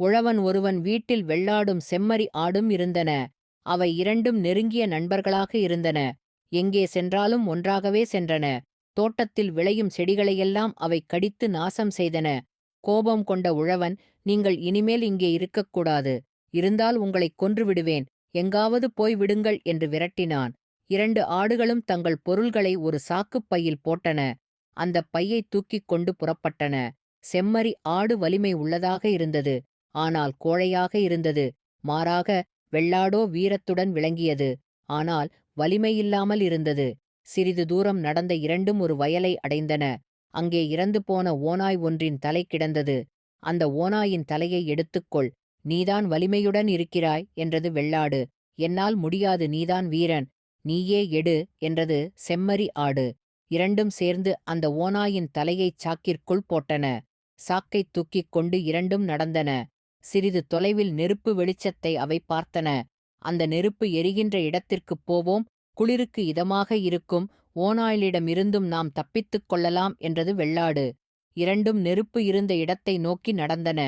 உழவன் ஒருவன் வீட்டில் வெள்ளாடும் செம்மறி ஆடும் இருந்தன. அவை இரண்டும் நெருங்கிய நண்பர்களாக இருந்தன. எங்கே சென்றாலும் ஒன்றாகவே சென்றன. தோட்டத்தில் விளையும் செடிகளையெல்லாம் அவை கடித்து நாசம் செய்தன. கோபம் கொண்ட உழவன் நீங்கள் இனிமேல் இங்கே இருக்கக்கூடாது. இருந்தால் உங்களைக் கொன்று விடுவேன் எங்காவது போய் விடுங்கள் என்று விரட்டினான். இரண்டு ஆடுகளும் தங்கள் பொருள்களை ஒரு சாக்குப் பையில் போட்டன. அந்தப் பையை தூக்கிக் கொண்டு புறப்பட்டன. செம்மறி ஆடு வலிமை உள்ளதாக இருந்தது. ஆனால் கோழையாக இருந்தது. மாறாக வெள்ளாடோ வீரத்துடன் விளங்கியது. ஆனால் வலிமையில்லாமல் இருந்தது. சிறிது தூரம் நடந்த இரண்டும் ஒரு வயலை அடைந்தன. அங்கே இறந்து போன ஓநாய் ஒன்றின் தலை கிடந்தது. அந்த ஓநாயின் தலையை எடுத்துக்கொள். நீதான் வலிமையுடன் இருக்கிறாய் என்றது வெள்ளாடு. என்னால் முடியாது நீதான் வீரன். நீயே எடு என்றது செம்மறி ஆடு. இரண்டும் சேர்ந்து அந்த ஓநாயின் தலையைச் சாக்கிற்குள் போட்டன. சாக்கைத் தூக்கிக் கொண்டு இரண்டும் நடந்தன. சிறிது தொலைவில் நெருப்பு வெளிச்சத்தை அவை பார்த்தன. அந்த நெருப்பு எரிகின்ற இடத்திற்குப் போவோம். குளிருக்கு இதமாக இருக்கும். ஓநாயிலிடமிருந்தும் நாம் தப்பித்துக் கொள்ளலாம் என்றது வெள்ளாடு. இரண்டும் நெருப்பு இருந்த இடத்தை நோக்கி நடந்தன.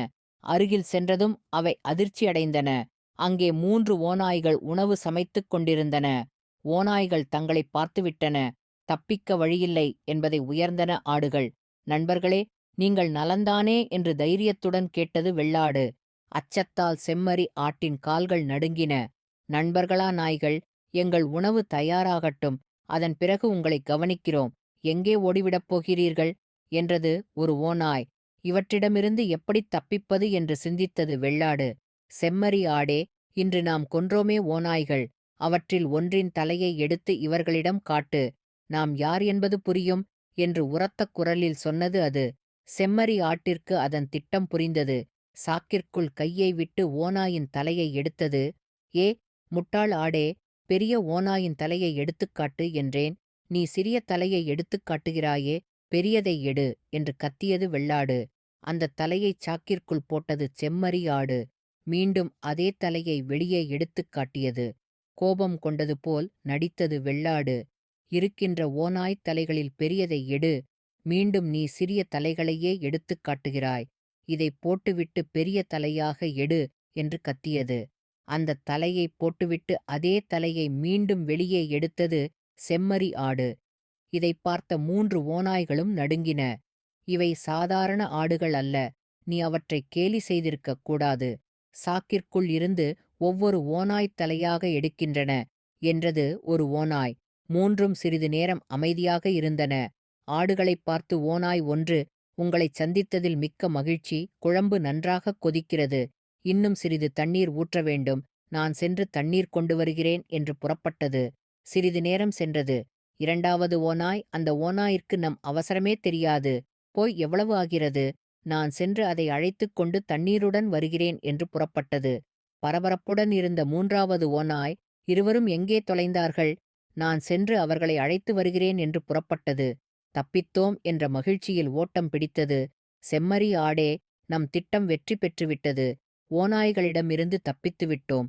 அருகில் சென்றதும் அவை அதிர்ச்சியடைந்தன அங்கே மூன்று ஓநாய்கள் உணவு சமைத்துக் கொண்டிருந்தன. ஓநாய்கள் தங்களை பார்த்துவிட்டன. தப்பிக்க வழியில்லை என்பதை உயர்ந்தன ஆடுகள். நண்பர்களே நீங்கள் நலந்தானே என்று தைரியத்துடன் கேட்டது வெள்ளாடு. அச்சத்தால் செம்மறி ஆட்டின் கால்கள் நடுங்கின. நண்பர்களா நாய்கள் எங்கள் உணவு தயாராகட்டும். அதன் பிறகு உங்களை கவனிக்கிறோம். எங்கே ஓடிவிடப் போகிறீர்கள்? என்றது ஒரு ஓநாய். இவற்றிடமிருந்து எப்படித் தப்பிப்பது? என்று சிந்தித்தது வெள்ளாடு. செம்மறி ஆடே இன்று நாம் கொன்றோமே ஓநாய்கள். அவற்றில் ஒன்றின் தலையை எடுத்து இவர்களிடம் காட்டு. நாம் யார் என்பது புரியும்? என்று உரத்த குரலில் சொன்னது அது. செம்மறி ஆட்டிற்கு அதன் திட்டம் புரிந்தது. சாக்கிற்குள் கையை விட்டு ஓநாயின் தலையை எடுத்தது ஏ முட்டாள் ஆடே பெரிய ஓநாயின் தலையை எடுத்துக்காட்டு என்றேன். நீ சிறிய தலையை எடுத்துக் காட்டுகிறாயே பெரியதை எடு என்று கத்தியது வெள்ளாடு. அந்த தலையைச் சாக்கிற்குள் போட்டது செம்மறி ஆடு. மீண்டும் அதே தலையை வெளியே எடுத்துக் காட்டியது. கோபம் கொண்டது போல் நடித்தது வெள்ளாடு. இருக்கின்ற ஓநாய்த் தலைகளில் பெரியதை எடு. மீண்டும் நீ சிறிய தலைகளையே எடுத்துக் காட்டுகிறாய். இதை போட்டுவிட்டு பெரிய தலையாக எடு என்று கத்தியது. அந்த தலையை போட்டுவிட்டு அதே தலையை மீண்டும் வெளியே எடுத்தது செம்மறி ஆடு. இதைப் பார்த்த மூன்று ஓநாய்களும் நடுங்கின. இவை சாதாரண ஆடுகள் அல்ல. நீ அவற்றை கேலி செய்திருக்கக் கூடாது. சாக்கிற்குள் இருந்து ஒவ்வொரு ஓநாய்த் தலையாக எடுக்கின்றன என்றது ஒரு ஓநாய். மூன்றும் சிறிது நேரம் அமைதியாக இருந்தன. ஆடுகளைப் பார்த்து ஓநாய் ஒன்று உங்களைச் சந்தித்ததில் மிக்க மகிழ்ச்சி குழம்பு நன்றாகக் கொதிக்கிறது. இன்னும் சிறிது தண்ணீர் ஊற்ற வேண்டும். நான் சென்று தண்ணீர் கொண்டு வருகிறேன் என்று புறப்பட்டது. சிறிது நேரம் சென்றது. இரண்டாவது ஓநாய் அந்த ஓநாயிற்கு நம் அவசரமே தெரியாது. போய் எவ்வளவு ஆகிறது? நான் சென்று அதை அழைத்துக் கொண்டு தண்ணீருடன் வருகிறேன் என்று புறப்பட்டது. பரபரப்புடன் இருந்த மூன்றாவது ஓநாய் இருவரும் எங்கே தொலைந்தார்கள்? நான் சென்று அவர்களை அழைத்து வருகிறேன் என்று புறப்பட்டது. தப்பித்தோம் என்ற மகிழ்ச்சியில் ஓட்டம் பிடித்தது. செம்மறி ஆடே நம் திட்டம் வெற்றி பெற்றுவிட்டது. ஓநாய்களிடமிருந்து தப்பித்து விட்டோம்